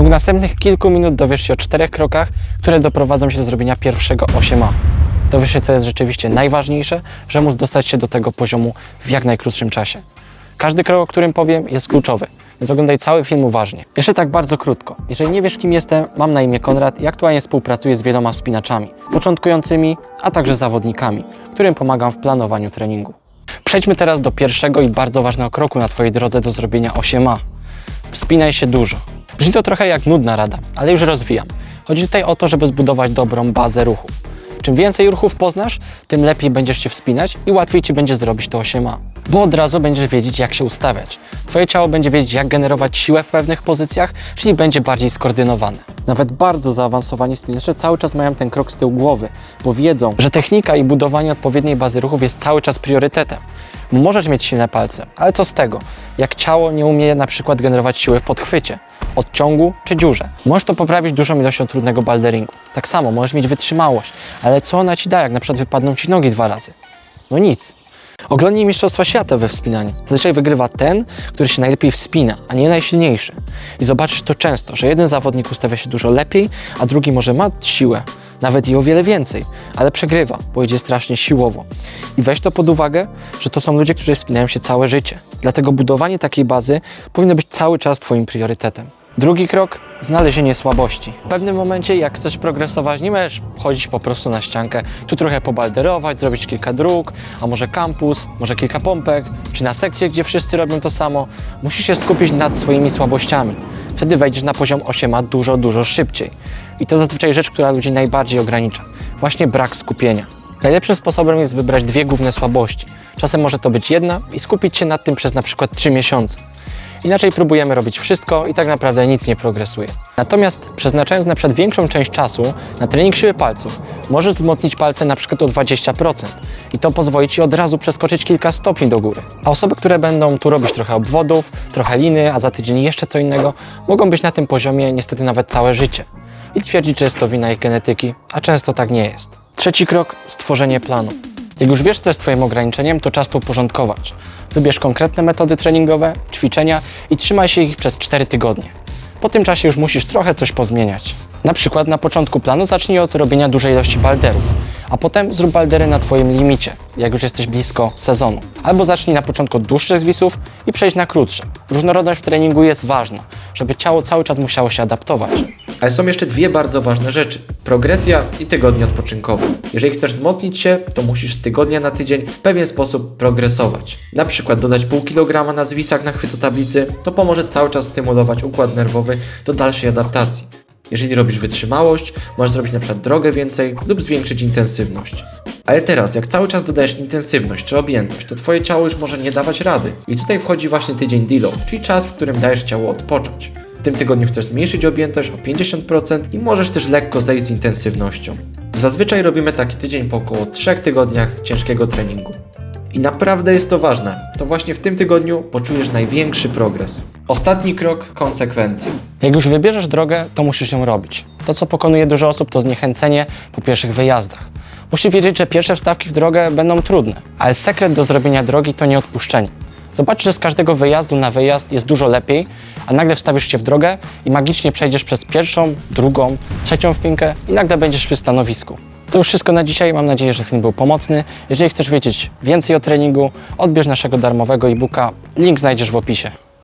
ciągu następnych kilku minut dowiesz się o czterech krokach, które doprowadzą się do zrobienia pierwszego 8A. Dowiesz się, co jest rzeczywiście najważniejsze, że móc dostać się do tego poziomu w jak najkrótszym czasie. Każdy krok, o którym powiem, jest kluczowy, więc oglądaj cały film uważnie. Jeszcze tak bardzo krótko. Jeżeli nie wiesz, kim jestem, mam na imię Konrad i aktualnie współpracuję z wieloma wspinaczami, początkującymi, a także zawodnikami, którym pomagam w planowaniu treningu. Przejdźmy teraz do pierwszego i bardzo ważnego kroku na Twojej drodze do zrobienia 8A. Wspinaj się dużo. Brzmi to trochę jak nudna rada, ale już rozwijam. Chodzi tutaj o to, żeby zbudować dobrą bazę ruchów. Czym więcej ruchów poznasz, tym lepiej będziesz się wspinać i łatwiej Ci będzie zrobić to 8A. Bo od razu będziesz wiedzieć, jak się ustawiać. Twoje ciało będzie wiedzieć, jak generować siłę w pewnych pozycjach, czyli będzie bardziej skoordynowane. Nawet bardzo zaawansowani spinacze cały czas mają ten krok z tyłu głowy, bo wiedzą, że technika i budowanie odpowiedniej bazy ruchów jest cały czas priorytetem. Możesz mieć silne palce, ale co z tego, jak ciało nie umie na przykład generować siły w podchwycie, odciągu czy dziurze. Możesz to poprawić dużą ilością trudnego boulderingu. Tak samo możesz mieć wytrzymałość, ale co ona ci da, jak na przykład wypadną ci nogi dwa razy? No nic. Oglądnij Mistrzostwa Świata we wspinaniu. Zazwyczaj wygrywa ten, który się najlepiej wspina, a nie najsilniejszy. I zobaczysz to często, że jeden zawodnik ustawia się dużo lepiej, a drugi może ma siłę, nawet i o wiele więcej, ale przegrywa, bo idzie strasznie siłowo. I weź to pod uwagę, że to są ludzie, którzy wspinają się całe życie. Dlatego budowanie takiej bazy powinno być cały czas Twoim priorytetem. Drugi krok znalezienie słabości. W pewnym momencie, jak chcesz progresować, nie możesz chodzić po prostu na ściankę, tu trochę pobalderować, zrobić kilka dróg, a może kampus, może kilka pompek, czy na sekcję, gdzie wszyscy robią to samo. Musisz się skupić nad swoimi słabościami. Wtedy wejdziesz na poziom 8 dużo, dużo szybciej. I to zazwyczaj rzecz, która ludzi najbardziej ogranicza. Właśnie brak skupienia. Najlepszym sposobem jest wybrać dwie główne słabości. Czasem może to być jedna i skupić się nad tym przez na przykład 3 miesiące. Inaczej próbujemy robić wszystko i tak naprawdę nic nie progresuje. Natomiast przeznaczając na przykład większą część czasu na trening siły palców, możesz wzmocnić palce na przykład o 20% i to pozwoli Ci od razu przeskoczyć kilka stopni do góry. A osoby, które będą tu robić trochę obwodów, trochę liny, a za tydzień jeszcze co innego, mogą być na tym poziomie niestety nawet całe życie i twierdzić, że jest to wina ich genetyki, a często tak nie jest. Trzeci krok stworzenie planu. Jak już wiesz, co jest Twoim ograniczeniem, to czas to uporządkować. Wybierz konkretne metody treningowe, ćwiczenia i trzymaj się ich przez 4 tygodnie. Po tym czasie już musisz trochę coś pozmieniać. Na przykład na początku planu zacznij od robienia dużej ilości balderów, a potem zrób baldery na Twoim limicie, jak już jesteś blisko sezonu. Albo zacznij na początku od dłuższych zwisów i przejść na krótsze. Różnorodność w treningu jest ważna, żeby ciało cały czas musiało się adaptować. Ale są jeszcze dwie bardzo ważne rzeczy: progresja i tygodnie odpoczynkowe. Jeżeli chcesz wzmocnić się, to musisz z tygodnia na tydzień w pewien sposób progresować. Na przykład dodać pół kilograma na zwisach na chwytotablicy, to pomoże cały czas stymulować układ nerwowy do dalszej adaptacji. Jeżeli robisz wytrzymałość, możesz zrobić na przykład drogę więcej lub zwiększyć intensywność. Ale teraz, jak cały czas dodajesz intensywność czy objętość, to Twoje ciało już może nie dawać rady. I tutaj wchodzi właśnie tydzień deload, czyli czas, w którym dajesz ciało odpocząć. W tym tygodniu chcesz zmniejszyć objętość o 50% i możesz też lekko zejść z intensywnością. Zazwyczaj robimy taki tydzień po około 3 tygodniach ciężkiego treningu. I naprawdę jest to ważne. To właśnie w tym tygodniu poczujesz największy progres. Ostatni krok konsekwencje. Jak już wybierzesz drogę, to musisz ją robić. To, co pokonuje dużo osób, to zniechęcenie po pierwszych wyjazdach. Musisz wiedzieć, że pierwsze wstawki w drogę będą trudne, ale sekret do zrobienia drogi to nie odpuszczenie. Zobacz, że z każdego wyjazdu na wyjazd jest dużo lepiej, a nagle wstawisz się w drogę i magicznie przejdziesz przez pierwszą, drugą, trzecią wpinkę i nagle będziesz przy stanowisku. To już wszystko na dzisiaj. Mam nadzieję, że film był pomocny. Jeżeli chcesz wiedzieć więcej o treningu, odbierz naszego darmowego e-booka. Link znajdziesz w opisie.